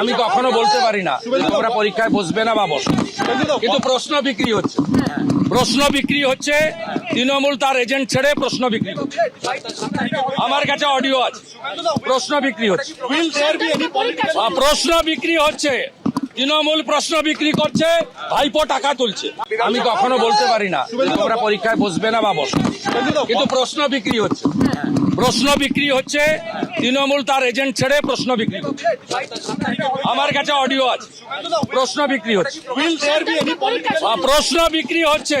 আমি কখনো বলতে পারি না তোমরা পরীক্ষায় বসবে না বা বসো। কিন্তু প্রশ্ন বিক্রি হচ্ছে। প্রশ্ন বিক্রি হচ্ছে তৃণমূল তার এজেন্ট ছেড়ে প্রশ্ন বিক্রি হচ্ছে আমার কাছে অডিও আছে। প্রশ্ন বিক্রি হচ্ছে। প্রশ্ন বিক্রি হচ্ছে। তৃণমূল প্রশ্ন বিক্রি করছে, ভাইপো টাকা তুলছে। আমি কখনো বলতে পারি না তোমরা পরীক্ষায় বসবে না বা বসো কিন্তু প্রশ্ন বিক্রি হচ্ছে। প্রশ্ন বিক্রি হচ্ছে, তৃণমূল তার এজেন্ট ছেড়ে প্রশ্ন বিক্রি করছে। আমার কাছে অডিও আছে। প্রশ্ন বিক্রি হচ্ছে। প্রশ্ন বিক্রি হচ্ছে।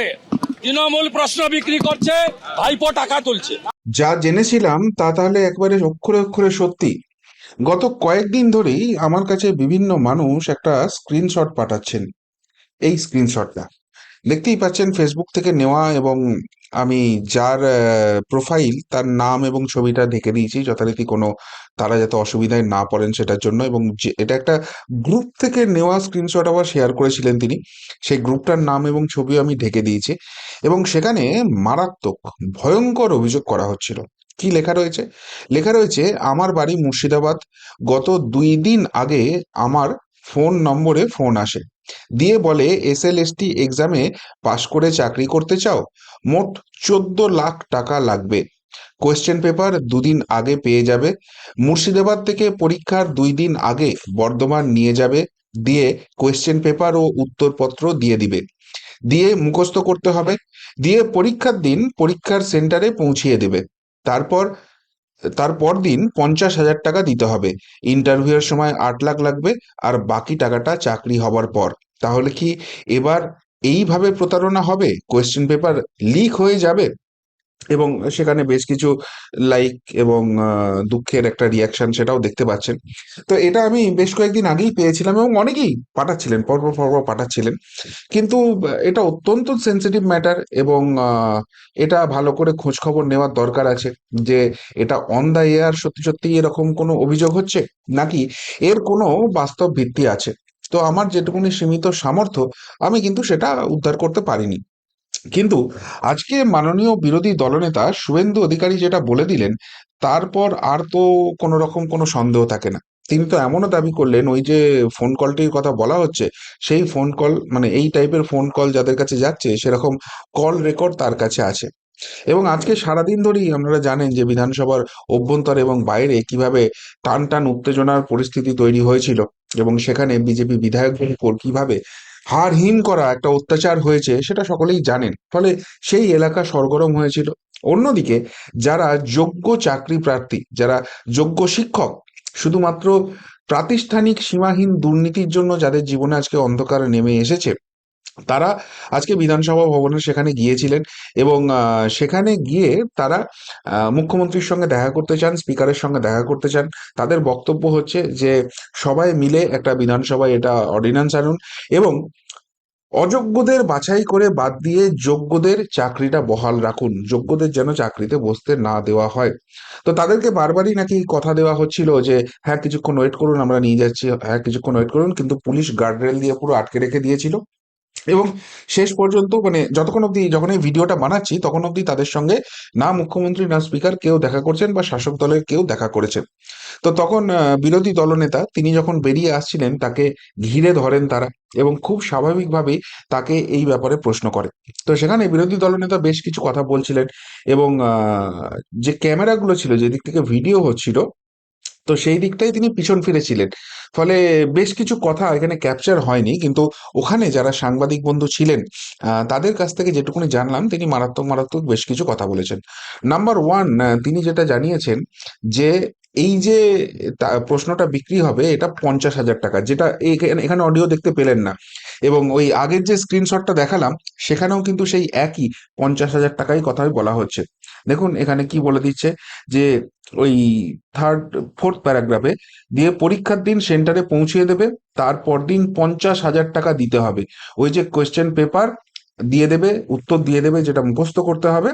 তৃণমূল প্রশ্ন বিক্রি করছে, ভাইপো টাকা তুলছে। যা জেনেছিলাম, তা তাহলে একবারে অক্ষরে অক্ষরে সত্যি। গত কয়েকদিন ধরেই আমার কাছে বিভিন্ন মানুষ একটা স্ক্রিনশট পাঠাচ্ছেন। এই স্ক্রিনশটটা দেখতেই পাচ্ছেন ফেসবুক থেকে নেওয়া এবং আমি যার প্রোফাইল তার নাম এবং ছবিটা ঢেকে দিয়েছি যথারীতি কোনো তারা যাতে অসুবিধায় না পড়েন সেটার জন্য এবং এটা একটা গ্রুপ থেকে নেওয়া স্ক্রিনশট আবার শেয়ার করেছিলেন তিনি। সেই গ্রুপটার নাম এবং ছবিও আমি ঢেকে দিয়েছি এবং সেখানে মারাত্মক, ভয়ঙ্কর অভিযোগ করা হচ্ছিল। কি লেখা রয়েছে? লেখা রয়েছে, আমার বাড়ি মুর্শিদাবাদ। গত দুই দিন আগে আমার ফোন নম্বরে ফোন আসে। দিয়ে বলে, এস এল এস টি এক্সামে পাশ করে চাকরি করতে চাও? মোট চোদ্দ লাখ টাকা লাগবে। কোয়েশ্চেন পেপার দুদিন আগে পেয়ে যাবে। মুর্শিদাবাদ থেকে পরীক্ষার দুই দিন আগে বর্ধমান নিয়ে যাবে। দিয়ে কোয়েশ্চেন পেপার ও উত্তরপত্র দিয়ে দিবে। দিয়ে মুখস্থ করতে হবে। দিয়ে পরীক্ষার দিন পরীক্ষার সেন্টারে পৌঁছিয়ে দেবে। তারপর তারপর দিন পঞ্চাশ হাজার টাকা দিতে হবে। ইন্টারভিউয়ের সময় আট লাখ লাগবে আর বাকি টাকাটা চাকরি হবার পর। তাহলে কি এবার এইভাবে প্রতারণা হবে? কোয়েশ্চেন পেপার লিক হয়ে যাবে? এবং সেখানে বেশ কিছু লাইক এবং দুঃখের একটা রিয়াকশন সেটাও দেখতে পাচ্ছেন। তো এটা আমি বেশ কয়েকদিন আগেই পেয়েছিলাম এবং অনেকেই পাঠাচ্ছিলেন পরপর পরপর পাঠাচ্ছিলেন। কিন্তু, এটা অত্যন্ত সেন্সিটিভ ম্যাটার এবং এটা ভালো করে খোঁজ খবর নেওয়ার দরকার আছে যে এটা অন দ্য এয়ার সত্যি সত্যি এরকম কোনো অভিযোগ হচ্ছে? নাকি এর কোনো বাস্তব ভিত্তি আছে? তো আমার যেটুকুনি সীমিত সামর্থ্য, আমি কিন্তু সেটা উদ্ধার করতে পারিনি। কিন্তু আজকে মাননীয় বিরোধী দলনেতা শুভেন্দু অধিকারী যেটা বলে দিলেন, তারপর আর তো কোনো রকম কোনো সন্দেহ থাকে না। তিনি তো এমনও দাবি করলেন, ওই যে ফোন কলটির কথা বলা হচ্ছে, সেই ফোন কল মানে এই টাইপের ফোন কল যাদের কাছে যাচ্ছে, সেরকম কল রেকর্ড তার কাছে আছে। এবং আজকে সারাদিন ধরেই আপনারা জানেন যে বিধানসভার অভ্যন্তর এবং বাইরে কীভাবে টান টান উত্তেজনার পরিস্থিতি তৈরি হয়েছিল এবং সেখানে বিজেপি বিধায়কদের উপর কীভাবে হার হিম করা একটা অত্যাচার হয়েছে, সেটা সকলেই জানেন। ফলে সেই এলাকা সরগরম হয়েছিল। অন্যদিকে, যারা যোগ্য চাকরি প্রার্থী, যারা যোগ্য শিক্ষক, শুধুমাত্র প্রাতিষ্ঠানিক সীমাহীন দুর্নীতির জন্য যাদের জীবনে আজকে অন্ধকারে নেমে এসেছে তারা আজকে বিধানসভা ভবনে সেখানে গিয়েছিলেন এবং সেখানে গিয়ে তারা মুখ্যমন্ত্রীর সঙ্গে দেখা করতে চান, স্পিকারের সঙ্গে দেখা করতে চান। তাদের বক্তব্য হচ্ছে যে, সবাই মিলে একটা বিধানসভায় এটা অর্ডিন্যান্স আনুন এবং অযোগ্যদের বাছাই করে বাদ দিয়ে যোগ্যদের চাকরিটা বহাল রাখুন, যোগ্যদের যেন চাকরিতে বসতে না দেওয়া হয়। তো তাদেরকে বারবারই নাকি কথা দেওয়া হচ্ছিল যে হ্যাঁ কিছুক্ষণ ওয়েট করুন, আমরা নিয়ে যাচ্ছি হ্যাঁ কিছুক্ষণ ওয়েট করুন। কিন্তু পুলিশ গার্ডরেল দিয়ে পুরো আটকে রেখে দিয়েছিল। এবং শেষ পর্যন্ত মানে যতক্ষণ অব্দি যখন এই ভিডিওটা বানাচ্ছি, তখন অব্দি তাদের সঙ্গে না মুখ্যমন্ত্রী, না স্পিকার কেউ দেখা করছেন বা শাসক দলের কেউ দেখা করেছেন। তো তখন বিরোধী দলনেতা তিনি যখন বেরিয়ে আসছিলেন, তাকে ঘিরে ধরেন তারা এবং খুব স্বাভাবিকভাবেই তাকে এই ব্যাপারে প্রশ্ন করে। তো সেখানে বিরোধী দলনেতা বেশ কিছু কথা বলছিলেন এবং যে ক্যামেরাগুলো ছিল, যেদিক থেকে ভিডিও হচ্ছিল তো সেই দিকটাই তিনি পিছন ফিরেছিলেন। ফলে বেশ কিছু কথা এখানে ক্যাপচার হয়নি, কিন্তু ওখানে যারা সাংবাদিক বন্ধু ছিলেন তাদের কাছ থেকে যেটুকুনি জানলাম, তিনি মারাত্মক মারাত্মক বেশ কিছু কথা বলেছেন। নাম্বার ওয়ান তিনি যেটা জানিয়েছেন যে এই যে প্রশ্নটা বিক্রি হবে, এটা পঞ্চাশ হাজার টাকা, যেটা এখানে অডিও দেখতে পেলেন না। এবং ওই আগের যে স্ক্রিনশটটা দেখালাম, সেখানেও কিন্তু সেই একই পঞ্চাশ হাজার টাকাই কথাই বলা হচ্ছে। দেখুন, এখানে কি বলে দিচ্ছে, যে ওই থার্ড ফোর্থ প্যারাগ্রাফে দিয়ে পরীক্ষার দিন সেন্টারে পৌঁছিয়ে দেবে, তারপর দিন পঞ্চাশ হাজার টাকা দিতে হবে। ওই যে কোয়েশ্চেন পেপার দিয়ে দেবে, উত্তর দিয়ে দেবে, যেটা মুখস্থ করতে হবে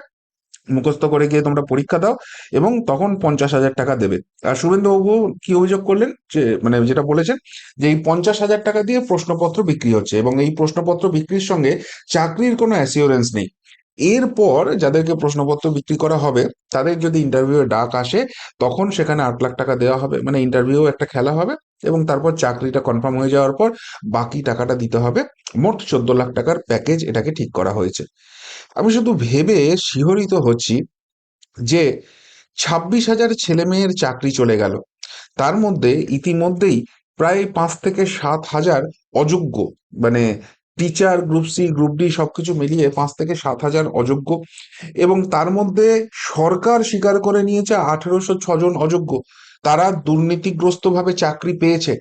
মুখস্থ করে গিয়ে তোমরা পরীক্ষা দাও এবং তখন পঞ্চাশ হাজার টাকা দেবে। আর শুভেন্দুবাবু কি অভিযোগ করলেন? যে মানে যেটা বলেছেন যে, এই পঞ্চাশ হাজার টাকা দিয়ে প্রশ্নপত্র বিক্রি হচ্ছে এবং এই প্রশ্নপত্র বিক্রির সঙ্গে চাকরির কোনো অ্যাসিওরেন্স নেই। এরপর যাদেরকে প্রশ্নপত্র বিক্রি করা হবে, তাদের যদি ইন্টারভিউ ডাক আসে, তখন সেখানে আট লাখ টাকা দেওয়া হবে। মানে ইন্টারভিউ একটা খেলা হবে। এবং তারপর চাকরিটা কনফার্ম হয়ে যাওয়ার পর বাকি টাকাটা দিতে হবে। মোট চোদ্দ লাখ টাকার প্যাকেজ এটাকে ঠিক করা হয়েছে। আমি শুধু ভেবে শিহরিত হচ্ছি যে ছাব্বিশ হাজার ছেলে মেয়ের চাকরি চলে গেল। তার মধ্যে ইতিমধ্যেই প্রায় পাঁচ থেকে সাত হাজার অযোগ্য মানে teacher group C group D সবকিছু মিলিয়ে পাঁচ থেকে সাত হাজার অযোগ্য এবং তার মধ্যে সরকার স্বীকার করে নিয়েছে আঠেরোশো ছজন অযোগ্য। তারা দুর্নীতিগ্রস্তভাবে চাকরি পেয়েছে।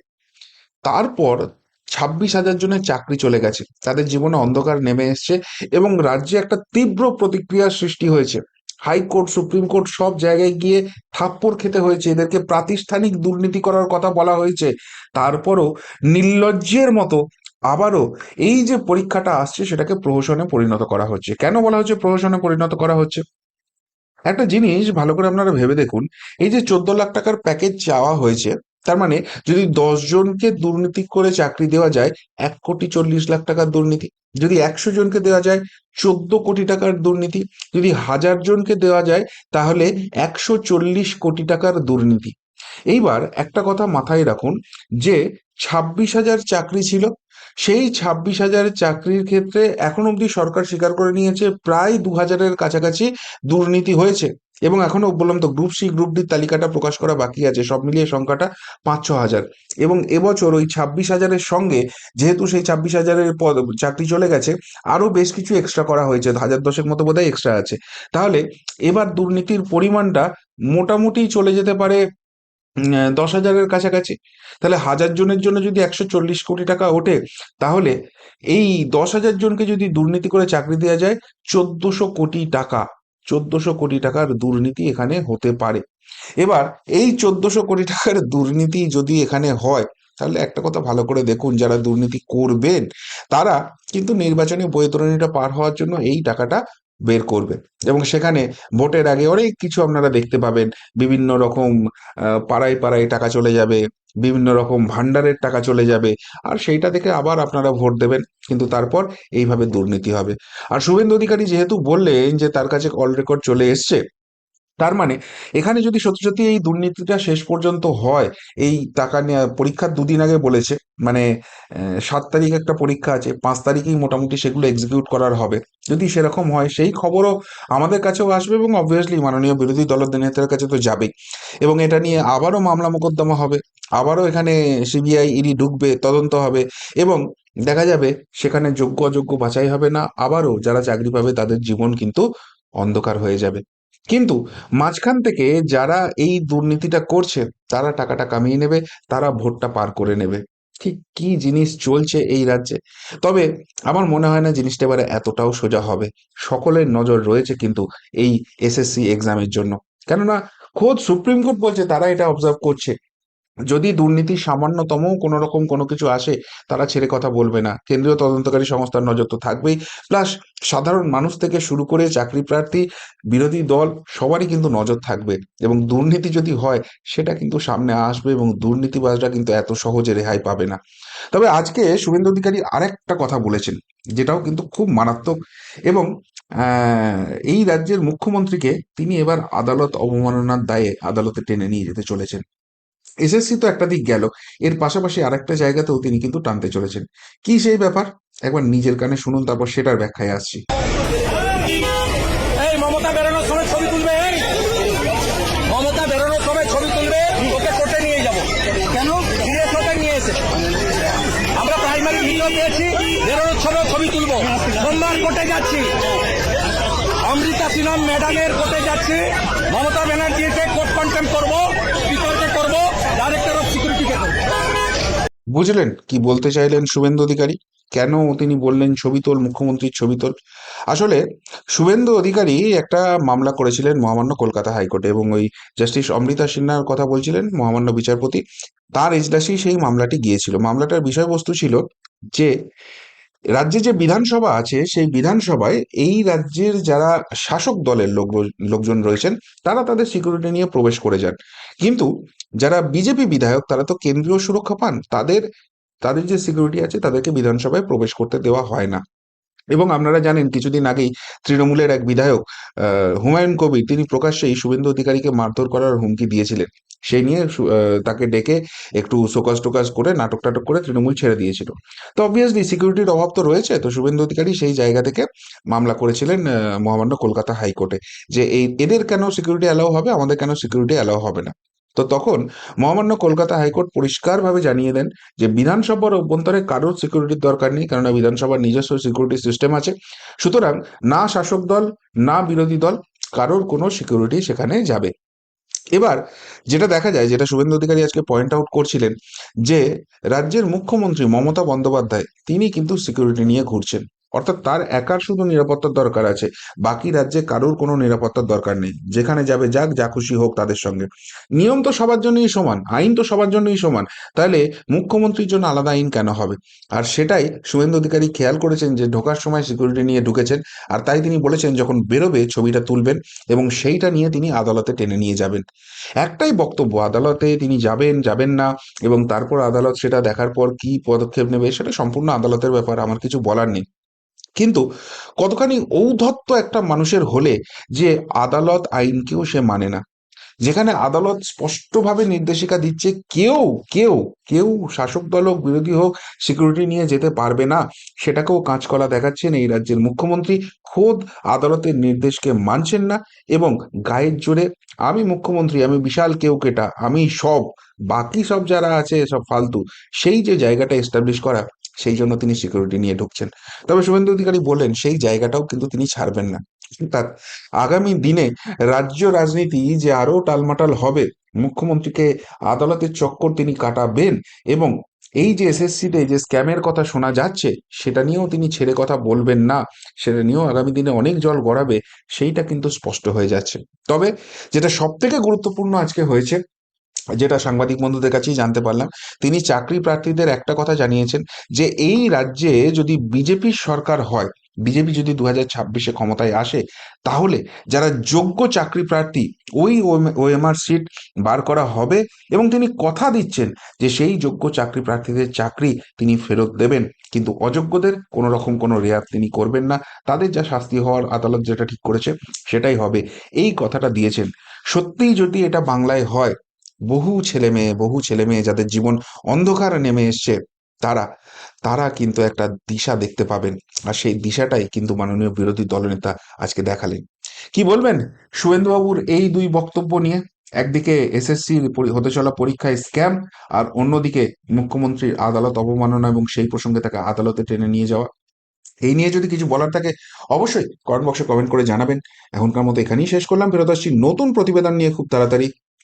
তারপর ছাব্বিশ হাজার জনের চাকরি চলে গেছে। তাদের জীবনে অন্ধকার নেমে এসছে এবং রাজ্যে একটা তীব্র প্রতিক্রিয়ার সৃষ্টি হয়েছে। হাইকোর্ট, সুপ্রিম কোর্ট সব জায়গায় গিয়ে থাপ্পড় খেতে হয়েছে। এদেরকে প্রাতিষ্ঠানিক দুর্নীতি করার কথা বলা হয়েছে। তারপরও নির্লজ্জের মতো আবারও এই যে পরীক্ষাটা আসছে, সেটাকে প্রহসনে পরিণত করা হচ্ছে। কেন বলা হচ্ছে প্রহসনে পরিণত করা হচ্ছে? একটা জিনিস ভালো করে আপনারা ভেবে দেখুন, এই যে চোদ্দ লাখ টাকার প্যাকেজ চাওয়া হয়েছে, তার মানে যদি জনকে দুর্নীতি করে চাকরি দেওয়া যায়, এক কোটি চল্লিশ লাখ টাকার দুর্নীতি। যদি একশো জনকে দেওয়া যায়, চোদ্দ কোটি টাকার দুর্নীতি। যদি হাজার জনকে দেওয়া যায়, তাহলে একশো চল্লিশ কোটি টাকার দুর্নীতি। এইবার একটা কথা মাথায় রাখুন যে ছাব্বিশ হাজার চাকরি ছিল সেই ছাব্বিশ হাজার চাকরির ক্ষেত্রে এখন অবধি সরকার স্বীকার করে নিয়েছে প্রায় দু হাজারের কাছাকাছি দুর্নীতি হয়েছে এবং এখনও বললাম তো গ্রুপ সি গ্রুপ ডির তালিকাটা প্রকাশ করা বাকি আছে। সব মিলিয়ে সংখ্যাটা পাঁচ ছ হাজার। এবং এবছর ওই ছাব্বিশ হাজারের সঙ্গে যেহেতু সেই ছাব্বিশ হাজারের পদ, চাকরি চলে গেছে, আরও বেশ কিছু এক্সট্রা করা হয়েছে, হাজার দশেক মতো বোধহয় এক্সট্রা আছে। তাহলে এবার দুর্নীতির পরিমাণটা মোটামুটি চলে যেতে পারে দশ হাজারের কাছাকাছি। তাহলে হাজার জনের জন্য যদি একশো চল্লিশ কোটি টাকা ওঠে, তাহলে এই দশ হাজার জনকে যদি দুর্নীতি করে চাকরি দেওয়া যায়, চোদ্দশো কোটি টাকা, চোদ্দশো কোটি টাকার দুর্নীতি এখানে হতে পারে। এবার এই চোদ্দশো কোটি টাকার দুর্নীতি যদি এখানে হয়, তাহলে একটা কথা ভালো করে দেখুন, যারা দুর্নীতি করবেন, তারা কিন্তু নির্বাচনী বৈতরণীটা পার হওয়ার জন্য এই টাকাটা বের করবে। এবং সেখানে ভোটের আগে অনেক কিছু আপনারা দেখতে পাবেন। বিভিন্ন রকম পাড়ায় পাড়ায় টাকা চলে যাবে, বিভিন্ন রকম ভান্ডারের টাকা চলে যাবে। আর সেইটা দেখে আবার আপনারা ভোট দেবেন, কিন্তু তারপর এইভাবে দুর্নীতি হবে। আর শুভেন্দু অধিকারী যেহেতু বললেন যে তার কাছে কল রেকর্ড চলে এসছে তার মানে এখানে যদি সত্যি সত্যি এই দুর্নীতিটা শেষ পর্যন্ত হয়, এই টাকা নেওয়া পরীক্ষার দুদিন আগে বলেছে মানে সাত তারিখ একটা পরীক্ষা আছে, পাঁচ তারিখেই মোটামুটি সেগুলো এক্সিকিউট করার হবে। যদি সেরকম হয়, সেই খবরও আমাদের কাছেও আসবে এবং অবভিয়াসলি মাননীয় বিরোধী দলের নেতার কাছে তো যাবেই। এবং এটা নিয়ে আবারও মামলা মোকদ্দমা হবে, আবারও এখানে সিবিআই, ইডি ঢুকবে, তদন্ত হবে এবং দেখা যাবে সেখানে যোগ্য অযোগ্য বাছাই হবে না, আবারও যারা চাকরি পাবে তাদের জীবন কিন্তু অন্ধকার হয়ে যাবে। কিন্তু মাঝখান থেকে যারা এই দুর্নীতিটা করছে, তারা টাকাটা কামিয়ে নেবে, তারা ভোটটা পার করে নেবে। ঠিক কি জিনিস চলছে এই রাজ্যে? তবে আমার মনে হয় না জিনিসটা এবারে এতটাও সোজা হবে। সকলের নজর রয়েছে কিন্তু এই এসএসসি এক্সামের জন্য। কেননা খোদ সুপ্রিম কোর্ট বলছে, তারা এটা অবজার্ভ করছে। যদি দুর্নীতি সামান্যতম কোনো রকম কোনো কিছু আসে, তারা ছেড়ে কথা বলবে না। কেন্দ্রীয় তদন্তকারী সংস্থার নজর তো থাকবেই। প্লাস সাধারণ মানুষ থেকে শুরু করে চাকরি প্রার্থী, বিরোধী দল, সবারই কিন্তু নজর থাকবে। এবং দুর্নীতি যদি হয়, সেটা কিন্তু সামনে আসবে এবং দুর্নীতিবাজরা কিন্তু এত সহজে রেহাই পাবে না। তবে আজকে শুভেন্দু অধিকারী আরেকটা কথা বলেছেন, যেটাও কিন্তু খুব মারাত্মক। এবং এই রাজ্যের মুখ্যমন্ত্রীকে তিনি এবার আদালত অবমাননার দায়ে আদালতে টেনে নিয়ে যেতে চলেছেন। এসএসসি তো একটা দিক গেল। এর পাশাপাশি আরেকটা জায়গাতেও তিনি কিন্তু টানতে চলেছেন। কি সেই ব্যাপার? একবার নিজের কানে শুনুন, তারপর সেটার ব্যাখ্যায় আসছি। মমতা বেরোনোর সময় ছবি তুলবে মমতা বেরোনোর সময় ছবি তুলবে নিয়ে যাব। কেন? নিয়ে এসে। আমরা প্রাইমারি পেয়েছি, বেরোনোর ছবি কোর্টে অমৃতা কোর্টে যাচ্ছি। মমতা কোর্ট কন্টেম্প করব। বুঝলেন? কি বলতে চাইলেন শুভেন্দু অধিকারী? কেন তিনি বললেন ছবি তোল, মুখ্যমন্ত্রীর ছবি তোল? আসলে শুভেন্দু অধিকারী একটা মামলা করেছিলেন মহামান্য কলকাতা হাইকোর্টে এবং ওই জাস্টিস অমৃতা সিনহার কথা বলছিলেন মহামান্য বিচারপতি। তার এজলাসেই সেই মামলাটি গিয়েছিল। মামলাটার বিষয়বস্তু ছিল যে রাজ্যে যে বিধানসভা আছে, সেই বিধানসভায় এই রাজ্যের যারা শাসক দলের লোক, লোকজন রয়েছেন, তারা তাদের সিকিউরিটি নিয়ে প্রবেশ করে যান। কিন্তু যারা বিজেপি বিধায়ক, তারা তো কেন্দ্রীয় সুরক্ষা পান। তাদের তাদের যে সিকিউরিটি আছে, তাদেরকে বিধানসভায় প্রবেশ করতে দেওয়া হয় না। এবং আপনারা জানেন কিছুদিন আগেই তৃণমূলের এক বিধায়ক হুমায়ুন কবির, তিনি প্রকাশ্যেই শুভেন্দু অধিকারীকে মারধর করার হুমকি দিয়েছিলেন। সেই নিয়ে তাকে ডেকে একটু শোকাস টোকাস করে, নাটক টাটক করে তৃণমূল ছেড়ে দিয়েছিল। তো অবভিয়াসলি সিকিউরিটির অভাব তো রয়েছে, তো শুভেন্দু অধিকারী সেই জায়গা থেকে মামলা করেছিলেন মহামান্য কলকাতা হাইকোর্টে। যে এই, এদের কেন সিকিউরিটি অ্যালাউ হবে? আমাদের কেন সিকিউরিটি অ্যালাউ হবে না? তো তখন মহামান্য কলকাতা হাইকোর্ট পরিষ্কারভাবে জানিয়ে দেন যে বিধানসভার অভ্যন্তরে কারোর সিকিউরিটির দরকার নেই, কেননা বিধানসভার নিজস্ব সিকিউরিটি সিস্টেম আছে। সুতরাং না শাসক দল, না বিরোধী দল, কারোর কোনো সিকিউরিটি সেখানে যাবে। এবার যেটা দেখা যায়, যেটা শুভেন্দু অধিকারী আজকে পয়েন্ট আউট করছিলেন, যে রাজ্যের মুখ্যমন্ত্রী মমতা বন্দ্যোপাধ্যায়, তিনি কিন্তু সিকিউরিটি নিয়ে ঘুরছেন। অর্থাৎ তার একার শুধু নিরাপত্তার দরকার আছে, বাকি রাজ্যে কারোর কোনো নিরাপত্তার দরকার নেই। যেখানে যাবে যাক, যা খুশি হোক তাদের সঙ্গে। নিয়ম তো সবার জন্যই সমান, আইন তো সবার জন্যই সমান। তাহলে মুখ্যমন্ত্রীর জন্য আলাদা আইন কেন হবে? আর সেটাই শুভেন্দু অধিকারী খেয়াল করেছেন যে ঢোকার সময় সিকিউরিটি নিয়ে ঢুকেছেন, আর তাই তিনি বলেছেন যখন বেরোবে ছবিটা তুলবেন এবং সেইটা নিয়ে তিনি আদালতে টেনে নিয়ে যাবেন। একটাই বক্তব্য, আদালতে তিনি যাবেন যাবেন না, এবং তারপর আদালত সেটা দেখার পর কি পদক্ষেপ নেবে সেটা সম্পূর্ণ আদালতের ব্যাপার, আমার কিছু বলার নেই। কিন্তু কতখানি ঔদ্ধত্য একটা মানুষের হলে যে আদালত আইনকেও সে মানে না। যেখানে আদালত স্পষ্টভাবে নির্দেশিকা দিচ্ছে কেউ কেউ কেউ শাসক দল হোক, বিরোধী হোক সিকিউরিটি নিয়ে যেতে পারবে না, সেটাকেও কাঁচকলা দেখাচ্ছেন এই রাজ্যের মুখ্যমন্ত্রী। খোদ আদালতের নির্দেশকে মানছেন না এবং গায়ের জোরে, আমি মুখ্যমন্ত্রী, আমি বিশাল কেউ কেটা, আমি সব, বাকি সব যারা আছে, সব ফালতু, সেই যে জায়গাটা এস্টাবলিশ করা সেই জন্য তিনি সিকিউরিটি নিয়ে ঢুকছেন। তবে শুভেন্দু অধিকারী বললেন সেই জায়গাটাও কিন্তু তিনি ছাড়বেন না। তার আগামী দিনে রাজ্য রাজনীতি যে আরও টালমাটাল হবে, মুখ্যমন্ত্রীকে আদালতের চক্কর তিনি কাটাবেন এবং এই যে এসএসসিতে যে স্ক্যামের কথা শোনা যাচ্ছে, সেটা নিয়েও তিনি ছেড়ে কথা বলবেন না। সেটা নিয়েও আগামী দিনে অনেক জল গড়াবে, সেইটা কিন্তু স্পষ্ট হয়ে যাচ্ছে। তবে যেটা সব থেকে গুরুত্বপূর্ণ আজকে হয়েছে যেটা সাংবাদিক বন্ধুদের কাছেই জানতে পারলাম, তিনি চাকরি প্রার্থীদের একটা কথা জানিয়েছেন যে, এই রাজ্যে যদি বিজেপির সরকার হয়, বিজেপি যদি দু হাজার ছাব্বিশে ক্ষমতায় আসে, তাহলে যারা যোগ্য চাকরি প্রার্থী, ওই ওএমআর সিট বার করা হবে এবং তিনি কথা দিচ্ছেন যে, সেই যোগ্য চাকরি প্রার্থীদের চাকরি তিনি ফেরত দেবেন। কিন্তু অযোগ্যদের কোনো রকম কোনো রেয়াত তিনি করবেন না। তাদের যা শাস্তি হওয়ার আদালত যেটা ঠিক করেছে, সেটাই হবে। এই কথাটা দিয়েছেন। সত্যিই যদি এটা বাংলায় হয় বহু ছেলে মেয়ে, বহু ছেলে মেয়ে যাদের জীবন অন্ধকারে নেমে এসছে, তারা তারা কিন্তু একটা দিশা দেখতে পাবেন। আর সেই দিশাটাই কিন্তু মাননীয় বিরোধী দলনেতা আজকে দেখালেন। কি বলবেন শুভেন্দুবাবুর এই দুই বক্তব্য নিয়ে? একদিকে এসএসসির হতে চলা পরীক্ষায় স্ক্যাম, আর অন্যদিকে মুখ্যমন্ত্রীর আদালত অবমাননা এবং সেই প্রসঙ্গে তাকে আদালতে টেনে নিয়ে যাওয়া। এই নিয়ে যদি কিছু বলার থাকে, অবশ্যই কমেন্ট বক্সে কমেন্ট করে জানাবেন। এখনকার মতো এখানেই শেষ করলাম। ফেরত আসছি নতুন প্রতিবেদন নিয়ে খুব তাড়াতাড়ি।